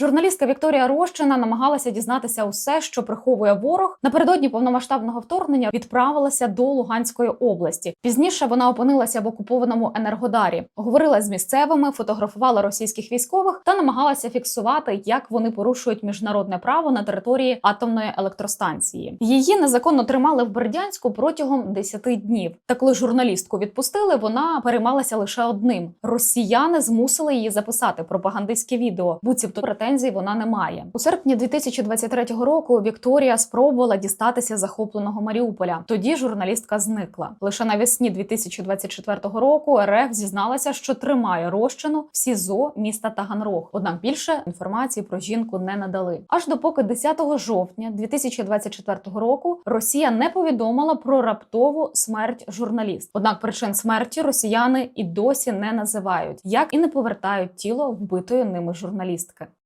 Журналістка Вікторія Рощина намагалася дізнатися усе, що приховує ворог. Напередодні повномасштабного вторгнення відправилася до Луганської області. Пізніше вона опинилася в окупованому Енергодарі, говорила з місцевими, фотографувала російських військових та намагалася фіксувати, як вони порушують міжнародне право на території атомної електростанції. Її незаконно тримали в Бердянську протягом 10 днів. Та коли журналістку відпустили, вона переймалася лише одним: росіяни змусили її записати пропагандистське відео. Буцімто претензій вона не має. У серпні 2023 року Вікторія спробувала дістатися захопленого Маріуполя. Тоді журналістка зникла. Лише навесні 2024 року РФ зізналася, що тримає розчину в СІЗО міста Таганрог. Однак більше інформації про жінку не надали. Аж допоки 10 жовтня 2024 року Росія не повідомила про раптову смерть журналіст. Однак причин смерті росіяни і досі не називають, як і не повертають тіло вбитої ними журналістки.